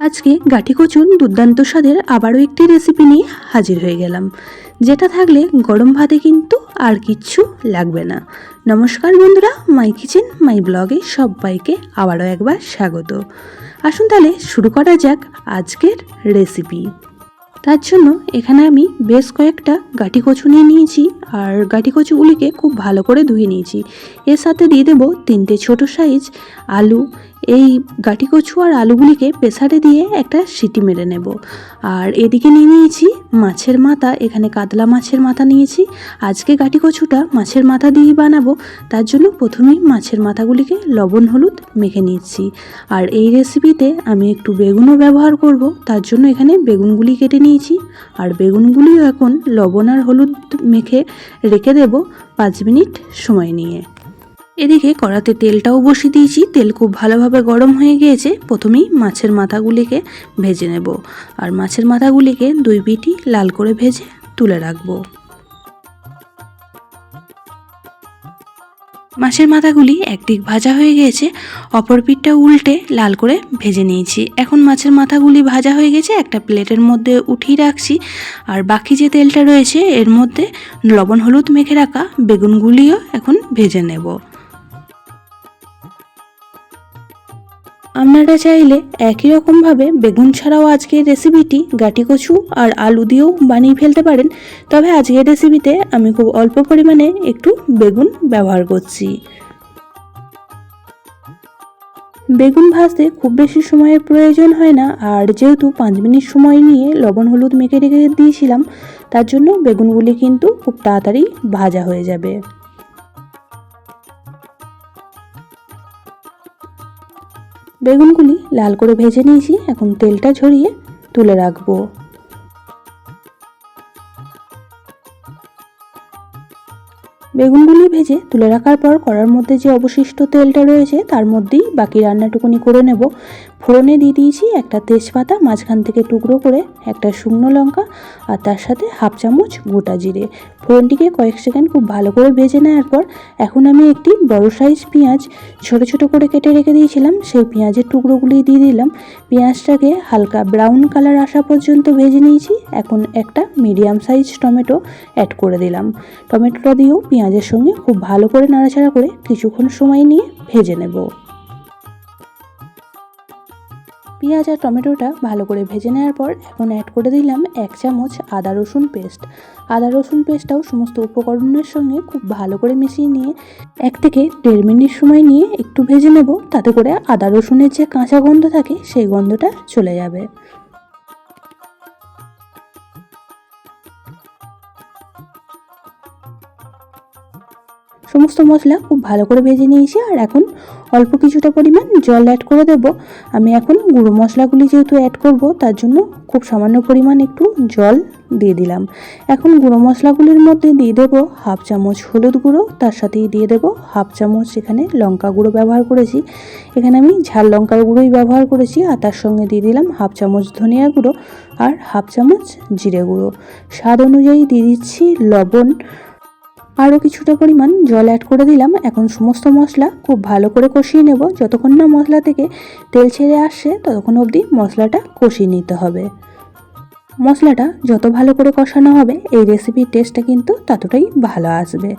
আজকে গাঠি কচুর দুর্দান্ত স্বাদের আবারও একটি রেসিপি নিয়ে হাজির হয়ে গেলাম। যেটা থাকলে গরম ভাতে কিন্তু আর কিচ্ছু লাগবে না। নমস্কার বন্ধুরা, মাই কিচেন, মাই ব্লগে সবাইকে আবারও একবার স্বাগত। আসুন তাহলে শুরু করা যাক আজকের রেসিপি তার জন্য এখানে আমি বেশ কয়েকটা গাঠি কচু নিয়ে নিয়েছি আর গাঠি কচুগুলিকে খুব ভালো করে ধুয়ে নিয়েছি। এর সাথে দিয়ে দেবো তিনটে ছোট সাইজ আলু এই গাঠি কচু আর আলুগুলিকে প্রেসারে দিয়ে একটা সিটি মেরে নেব। আর এদিকে নিয়ে নিয়েছি মাছের মাথা, এখানে কাতলা মাছের মাথা নিয়েছি। আজকে গাঠি কচুটা মাছের মাথা দিয়েই বানাবো, তার জন্য প্রথমেই মাছের মাথাগুলিকে লবণ, হলুদ মেখে নিচ্ছি। আর এই রেসিপিতে আমি একটু বেগুনও ব্যবহার করব, তার জন্য এখানে বেগুনগুলি কেটে নিয়েছি। আর বেগুনগুলিও এখন লবণ আর হলুদ মেখে রেখে দেব পাঁচ মিনিট সময় নিয়ে। এদিকে কড়াতে তেলটাও বসিয়ে দিয়েছি। তেল খুব ভালোভাবে গরম হয়ে গিয়েছে। প্রথমেই মাছের মাথাগুলিকে ভেজে নেব। আর মাছের মাথাগুলিকে দুই পিটি লাল করে ভেজে তুলে রাখব। মাছের মাথাগুলি একদিক ভাজা হয়ে গিয়েছে, অপর পিঠটা উল্টে লাল করে ভেজে নিয়েছি। এখন মাছের মাথাগুলি ভাজা হয়ে গেছে, একটা প্লেটের মধ্যে উঠিয়ে রাখছি। আর বাকি যে তেলটা রয়েছে, এর মধ্যে লবণ, হলুদ মেখে রাখা বেগুনগুলিও এখন ভেজে নেব। আপনারা চাইলে একই রকমভাবে বেগুন ছাড়াও আজকের রেসিপিটি গাটি কচু আর আলু দিয়েও বানিয়ে ফেলতে পারেন। তবে আজকের রেসিপিতে আমি খুব অল্প পরিমাণে একটু বেগুন ব্যবহার করছি। বেগুন ভাজতে খুব বেশি সময়ের প্রয়োজন হয় না। আর যেহেতু পাঁচ মিনিট সময় নিয়ে লবণ, হলুদ মেখে রেখে দিয়েছিলাম, তার জন্য বেগুনগুলি কিন্তু খুব তাড়াতাড়ি ভাজা হয়ে যাবে। বেগুনগুলি লাল করে ভেজে নিয়েছি। এখন তেলটা ঝরিয়ে তুলে রাখব। বেগুনগুলি ভেজে তুলে রাখার পর কড়ার মধ্যে যে অবশিষ্ট তেলটা রয়েছে, তার মধ্যেই বাকি রান্নাটুকুনি করে নেব। ফোড়নে দিয়ে দিয়েছি একটা তেজপাতা, মাঝখান থেকে টুকরো করে একটা শুকনো লঙ্কা আর তার সাথে হাফ চামচ গোটা জিরে। ফোড়নটিকে কয়েক সেকেন্ড খুব ভালো করে ভেজে নেওয়ার পর এখন আমি একটি বড় সাইজ পেঁয়াজ ছোট ছোট করে কেটে রেখে দিয়েছিলাম, সেই পেঁয়াজের টুকরোগুলি দিয়ে দিলাম। পেঁয়াজটাকে হালকা ব্রাউন কালার আসা পর্যন্ত ভেজে নিয়েছি, এখন একটা মিডিয়াম সাইজ টমেটো অ্যাড করে দিলাম। টমেটোটা দিয়েও পেঁয়াজের সঙ্গে খুব ভালো করে নাড়াচাড়া করে কিছুক্ষণ সময় নিয়ে ভেজে নেব। পেঁয়াজ আর টমেটোটা ভালো করে ভেজে নেওয়ার পর এখন অ্যাড করে দিলাম এক চামচ আদা রসুন পেস্ট আদা রসুন পেস্টটাও সমস্ত উপকরণের সঙ্গে খুব ভালো করে মিশিয়ে নিয়ে এক থেকে দেড় মিনিট সময় নিয়ে একটু ভেজে নেব, তাতে করে আদা রসুনের যে কাঁচা গন্ধ থাকে, সেই গন্ধটা চলে যাবে। সমস্ত মশলা খুব ভালো করে ভেজে নিয়েছি আর এখন অল্প কিছুটা পরিমাণ জল অ্যাড করে দেব। আমি এখন গুঁড়ো মশলাগুলি যেহেতু অ্যাড করব, তার জন্য খুব সামান্য পরিমাণ একটু জল দিয়ে দিলাম। এখন গুঁড়ো মশলাগুলির মধ্যে দিয়ে দেব হাফ চামচ হলুদ গুঁড়ো, তার সাথেই দিয়ে দেব হাফ চামচ এখানে লঙ্কা গুঁড়ো ব্যবহার করেছি। এখানে আমি ঝাল লঙ্কার গুঁড়োই ব্যবহার করেছি আর তার সঙ্গে দিয়ে দিলাম হাফ চামচ ধনিয়া গুঁড়ো আর হাফ চামচ জিরে গুঁড়ো। স্বাদ অনুযায়ী দিয়ে দিচ্ছি লবণ আরও কিছুটা পরিমাণ জল অ্যাড করে দিলাম। এখন সমস্ত মশলা খুব ভালো করে কষিয়ে নেব। যতক্ষণ না মশলা থেকে তেল ছেড়ে আসছে, ততক্ষণ অবধি মশলাটা কষিয়ে নিতে হবে। মশলাটা যত ভালো করে কষানো হবে, এই রেসিপির টেস্টটা কিন্তু ততটাই ভালো আসবে।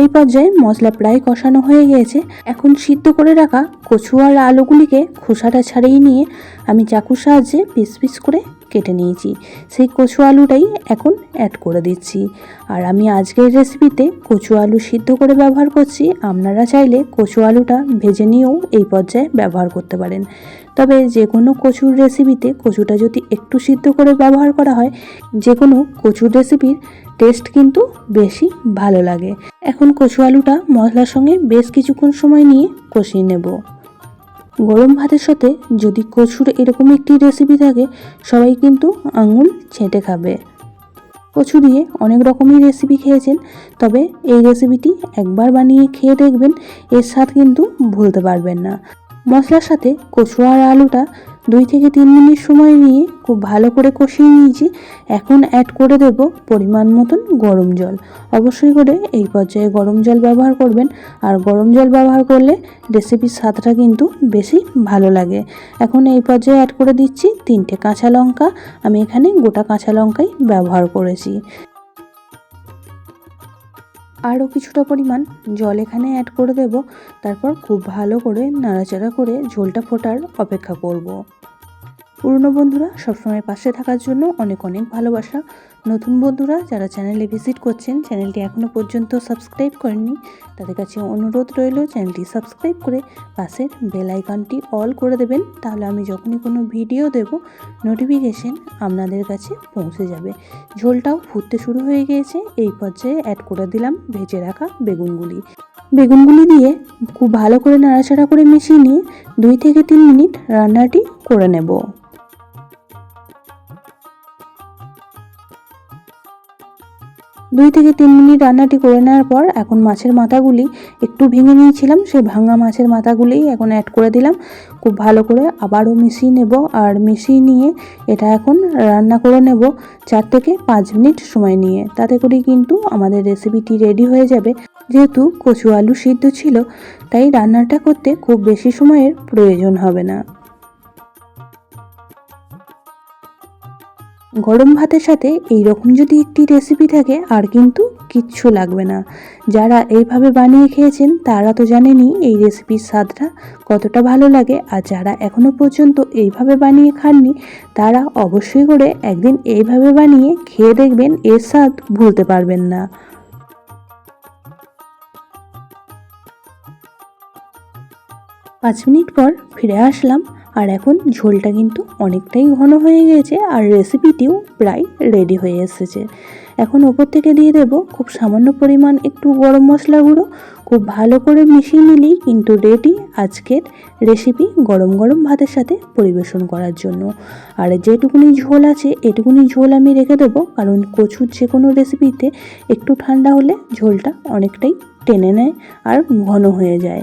এই পর্যায়ে মশলা প্রায় কষানো হয়ে গিয়েছে এখন সিদ্ধ করে রাখা কচু আর আলুগুলিকে খোসাটা ছাড়িয়ে নিয়ে আমি চাকুর সাহায্যে পিস পিস করে কেটে নিয়েছি। সেই কচু আলুটাই এখন অ্যাড করে দিচ্ছি। আর আমি আজকের রেসিপিতে কচু আলু সিদ্ধ করে ব্যবহার করছি। আপনারা চাইলে কচু আলুটা ভেজে নিয়েও এই পর্যায়ে ব্যবহার করতে পারেন। তবে যে কোনো কচুর রেসিপিতে কচুটা যদি একটু সিদ্ধ করে ব্যবহার করা হয় যে কোনো কচুর রেসিপির টেস্ট কিন্তু বেশি ভালো লাগে। এখন কচু আলুটা মশলার সঙ্গে বেশ কিছুক্ষণ সময় নিয়ে কষিয়ে নেব। গরম ভাতের সাথে যদি কচুর এরকম একটি রেসিপি থাকে, সবাই কিন্তু আঙুল ছেঁটে খাবে। কচু দিয়ে অনেক রকমই রেসিপি খেয়েছেন, তবে এই রেসিপিটি একবার বানিয়ে খেয়ে দেখবেন, এর স্বাদ কিন্তু ভুলতে পারবেন না। মশলার সাথে কচু আর আলুটা দুই থেকে তিন মিনিট সময় নিয়ে খুব ভালো করে কষিয়ে নিয়েছি। এখন অ্যাড করে দেব পরিমাণ মতন গরম জল। অবশ্যই করে এই পর্যায়ে গরম জল ব্যবহার করবেন। আর গরম জল ব্যবহার করলে রেসিপির স্বাদটা কিন্তু বেশি ভালো লাগে। এখন এই পর্যায়ে অ্যাড করে দিচ্ছি তিনটে কাঁচা লঙ্কা। আমি এখানে গোটা কাঁচা লঙ্কাই ব্যবহার করেছি। আরও কিছুটা পরিমাণ জল এখানে অ্যাড করে দেব। তারপর খুব ভালো করে নাড়াচাড়া করে ঝোলটা ফোটার অপেক্ষা করব। পুরনো বন্ধুরা, সবসময় পাশে থাকার জন্য অনেক অনেক ভালোবাসা। নতুন বন্ধুরা, যারা চ্যানেলে ভিজিট করছেন চ্যানেলটি এখনও পর্যন্ত সাবস্ক্রাইব করেননি, তাদের কাছে অনুরোধ রইল চ্যানেলটি সাবস্ক্রাইব করে পাশের বেল আইকনটি অল করে দেবেন। তাহলে আমি যখনই কোনো ভিডিও দেব নোটিফিকেশন আপনাদের কাছে পৌঁছে যাবে। ঝোলটাও ফুটতে শুরু হয়ে গিয়েছে, এই পর্যায়ে অ্যাড করে দিলাম ভেজে রাখা বেগুনগুলি। বেগুনগুলি দিয়ে খুব ভালো করে নাড়াচাড়া করে মিশিয়ে নিয়ে দুই থেকে তিন মিনিট রান্নাটি করে নেব। দুই থেকে তিন মিনিট রান্নাটি করে নেওয়ার পর এখন মাছের মাথাগুলি একটু ভেঙে নিয়েছিলাম। সেই ভাঙা মাছের মাথাগুলি এখন অ্যাড করে দিলাম। খুব ভালো করে আবারও মিশিয়ে নেব আর মিশিয়ে নিয়ে এটা এখন রান্না করে নেব চার থেকে পাঁচ মিনিট সময় নিয়ে। তাতে করেই কিন্তু আমাদের রেসিপিটি রেডি হয়ে যাবে। যেহেতু কচু আলু সিদ্ধ ছিল, তাই রান্নাটা করতে খুব বেশি সময়ের প্রয়োজন হবে না। গরম ভাতের সাথে এই রকম যদি একটি রেসিপি থাকে, আর কিন্তু কিচ্ছু লাগবে না। যারা এইভাবে বানিয়ে খেয়েছেন, তারা তো জানেনই এই রেসিপির স্বাদটা কতটা ভালো লাগে। আর যারা এখনও পর্যন্ত এইভাবে বানিয়ে খাননি, তারা অবশ্যই করে একদিন এইভাবে বানিয়ে খেয়ে দেখবেন, এর স্বাদ ভুলতে পারবেন না। পাঁচ মিনিট পর ফিরে আসলাম আর এখন ঝোলটা কিন্তু অনেকটাই ঘন হয়ে গেছে আর রেসিপিটিও প্রায় রেডি হয়ে এসেছে। এখন ওপর থেকে দিয়ে দেব খুব সামান্য পরিমাণ একটু গরম মশলা গুঁড়ো, খুব ভালো করে মিশিয়ে নিলেই কিন্তু রেডি আজকের রেসিপি গরম গরম ভাতের সাথে পরিবেশন করার জন্য। আর যেটুকুনি ঝোল আছে এটুকুনি ঝোল আমি রেখে দেবো, কারণ কচুর যে কোনো রেসিপিতে একটু ঠান্ডা হলে ঝোলটা অনেকটাই টেনে নেয় আর ঘন হয়ে যায়।